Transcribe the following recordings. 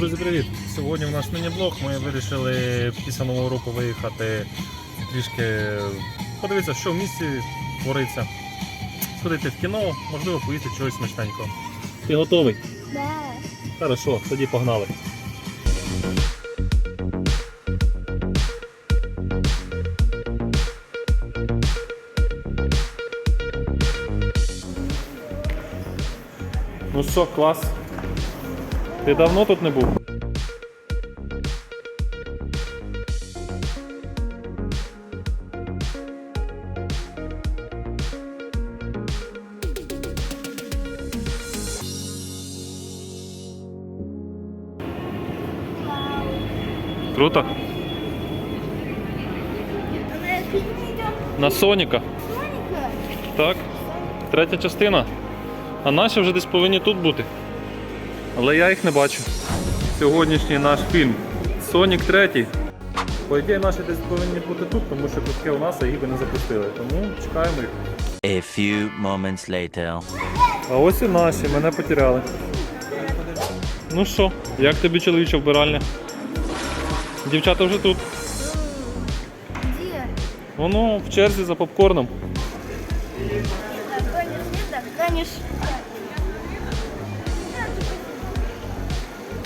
Друзі, привіт! Сьогодні у нас міні-блог. Ми вирішили після нового року виїхати трішки подивитися, що в місті твориться. Сходити в кіно, можливо, поїсти чогось смачненького. Ти готовий? Да. Хорошо, тоді погнали. Ну що, клас? Ти давно тут не був? Круто. На Соніка. Соніка. Так. Третя частина. А наші вже десь повинні тут бути. Але я їх не бачу. Сьогоднішній наш фільм Сонік 3. По ідеї наші десь повинні бути тут, тому що кутки у нас, а їх би не запустили. Тому чекаємо їх. A few moments later. А ось і наші, мене потеряли. Ну що, як тобі чоловіча вбиральня? Дівчата вже тут. Де? Воно в черзі за попкорном. Так,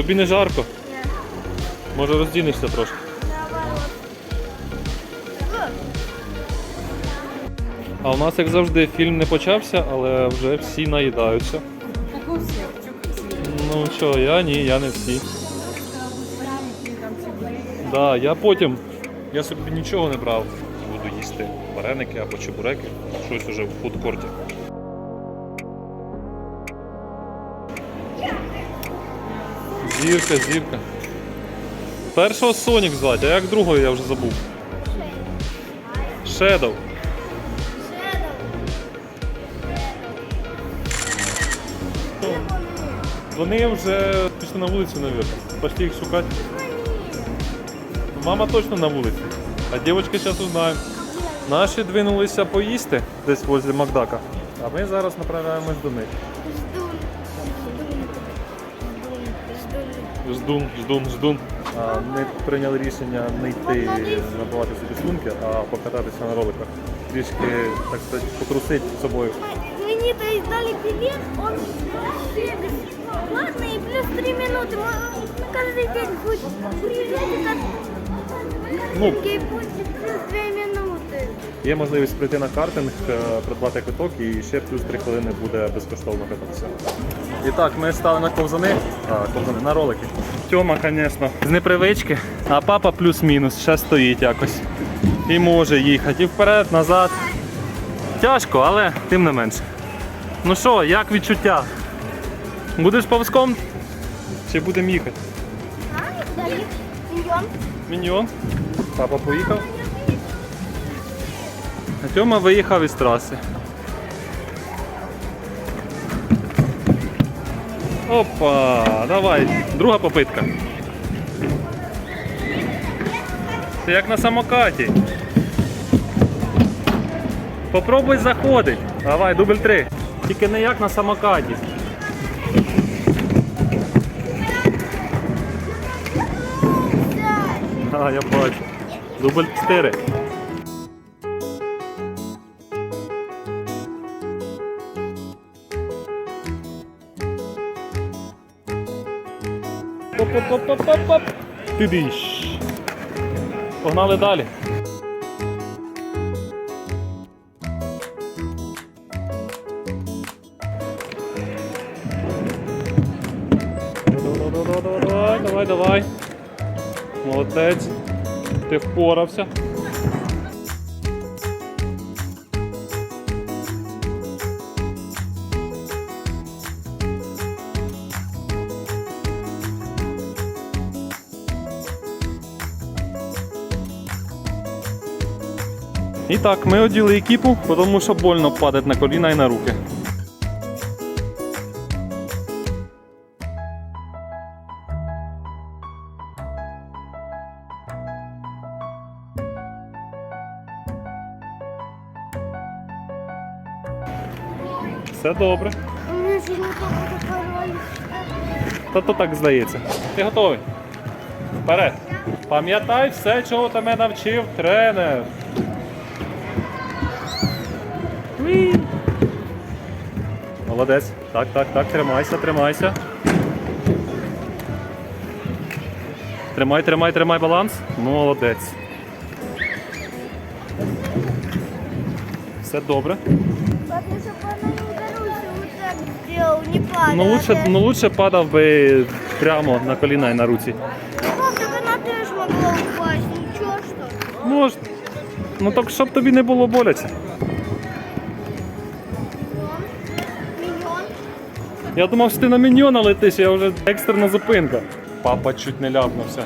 Тобі не жарко? Ні. Може роздінешся трошки. А у нас, як завжди, фільм не почався, але вже всі наїдаються. Ну що, я ні, я не всі. Да, я потім. Я собі нічого не брав. Буду їсти вареники або чебуреки, щось уже в фудкорті. Зірка, зірка. Першого Сонік звати, а як другого я вже забув. Shadow. Вони вже пішли на вулицю, мабуть. Пошли їх шукати. Мама точно на вулиці. А дівчатки зараз узнаємо. Наші двинулися поїсти десь возле Макдака. А ми зараз направляємось до них. Ждун. Ждун. Ждун, ждун, ждун. А, ми прийняли рішення не йти набивати собі шлунки, а покататися на роликах. Трішки, так сказати, потрусити з собою. Мне то издали билет, он вообще бесплатный и плюс 3 минуты. Мы мы каждый день будем приезжать как Ну. и будет плюс 2 минуты. Є можливість прийти на картинг, е, придбати квиток і ще плюс 3 хвилини буде безкоштовно кататися. І так, ми стали на ковзани, а, ковзани на ролики. Тьома, звісно, з непривички, а папа плюс-мінус ще стоїть якось. І може їхати і вперед, назад. Тяжко, але тим не менше. Ну що, як відчуття? Будеш повзком? Чи будемо їхати? Миньон. Міньйон. Папа поїхав. А Тьома виїхав із траси. Опа, давай, друга попитка. Це як на самокаті. Попробуй заходить. Давай, дубль три. Тільки не як на самокаті. А, я бачу. Дубль 4. Поп-поп-поп-поп-поп. Тидиш. Погнали далі. Давай, давай. Молодець. Ти впорався. І так, ми оділи екіпу, тому що больно падати на коліна і на руки. Все добре. Та то так здається. Ти готовий? Вперед. Пам'ятай все, чого тебе навчив тренер. Уі. Молодець. Так, так, так, тримайся, тримайся. Тримай, тримай, тримай баланс. Молодець. Все добре. Ну лучше, ну лучше падав би прямо на коліна і на руці. Можна. Ну так щоб тобі не було боляче. Я думав, що ти на міньйона летиш, я вже екстрена зупинка. Папа чуть не ляпнувся.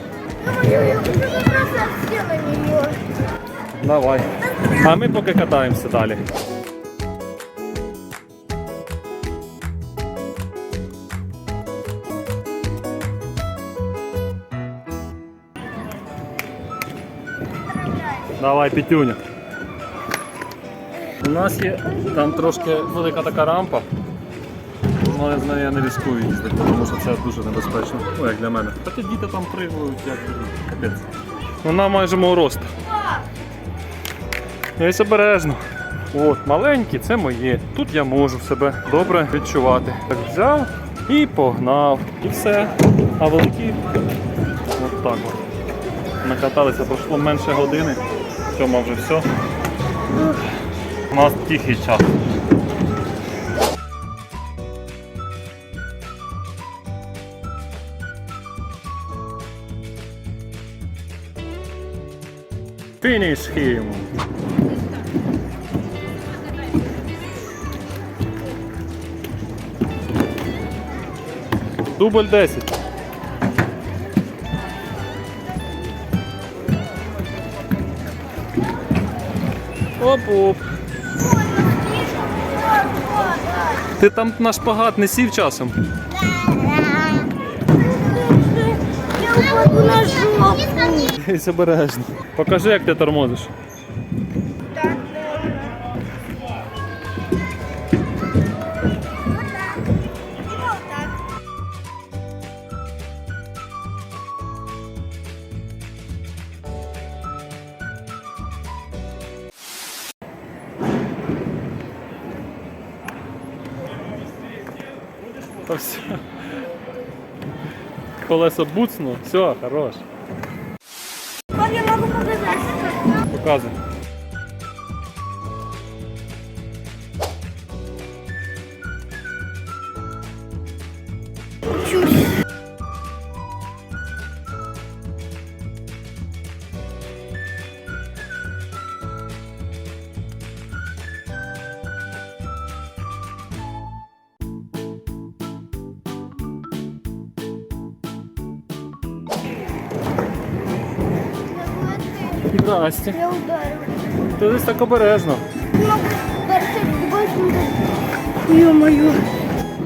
Давай. А ми поки катаємося далі. Давай, пітюня. У нас є там трошки велика така рампа. Але з нею я не ризикую їздити, тому що це дуже небезпечно. Ну, як для мене. Хоча діти там пригають, як капець. Вона майже мого росту. Ось обережно. От, маленькі, це моє. Тут я можу себе добре відчувати. Так взяв і погнав. І все. А великі. От так от. Накаталися, пройшло менше години. Цьому вже все. У нас тихий час. Finish him. Дубль 10. Оп-оп. Ти там на шпагат не сів часом? Упаду на жопу. Ось обережно. Покажи, як ти тормозиш. Колесо буцну, все, хорош. Показуй. Здрасте. Я ударил. Ти десь так обережно. Могу ударить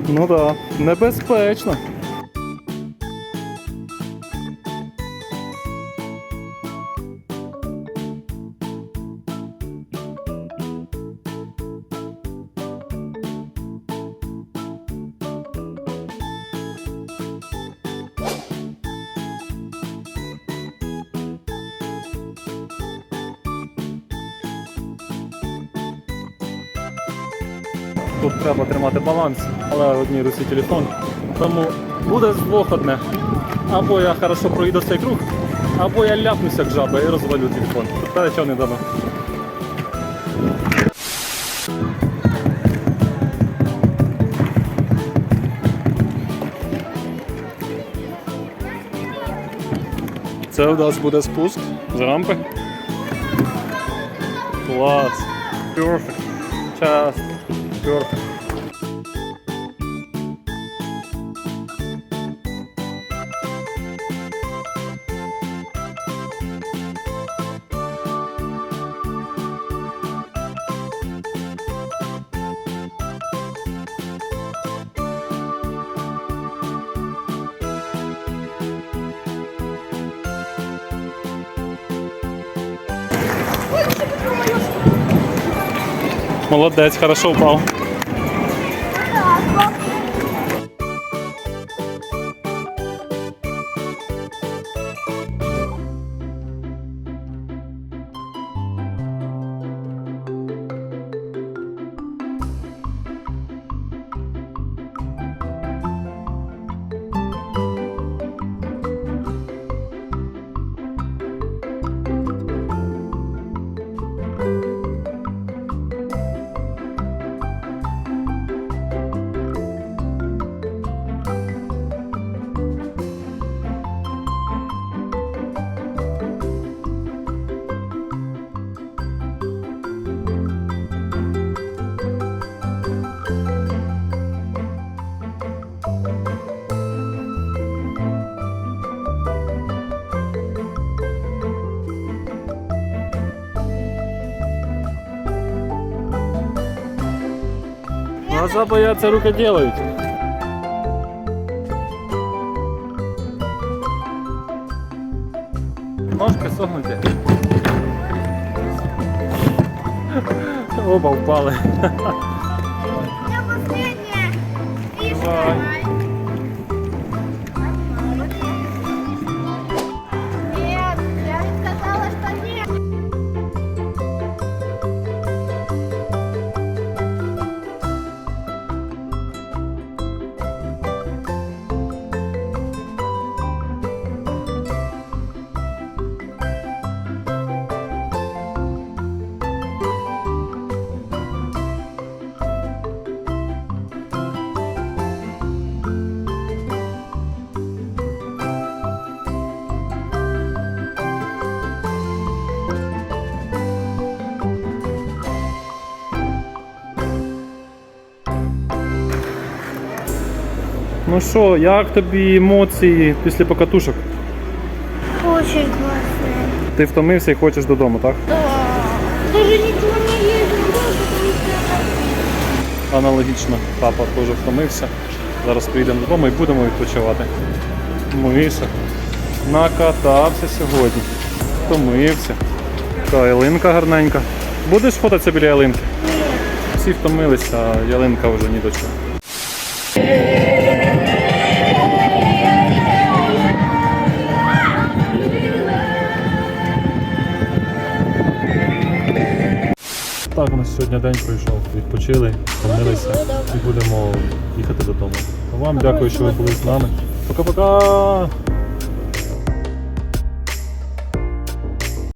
Ну так, да. небезпечно. Тут треба тримати баланс, але одній руці телефон. Тому буде з двох одне. Або я хорошо проїду цей круг, або я ляпнуся як жаба і розвалю телефон. Та нічого не дано. Це у нас буде спуск з рампи. Клас. Perfect. Час. Perfect. Молодець, хорошо впав. Глаза боятся, руки делают. Ножка согнуті. Оба впали. Ну що, як тобі емоції після покатушок? Очень классно. Ти втомився і хочеш додому, так? Даже ничего не ездил, потому что... Аналогічно, папа теж втомився. Зараз приїдемо додому і будемо відпочивати. Миша накатався сьогодні. Втомився. Така ялинка гарненька. Будеш фотатися біля ялинки? Всі втомилися, а ялинка вже ні до чого. Так, у нас сьогодні день пройшов. Відпочили, помилися і будемо їхати додому. Вам дякую, що ви були з нами. Пока-пока!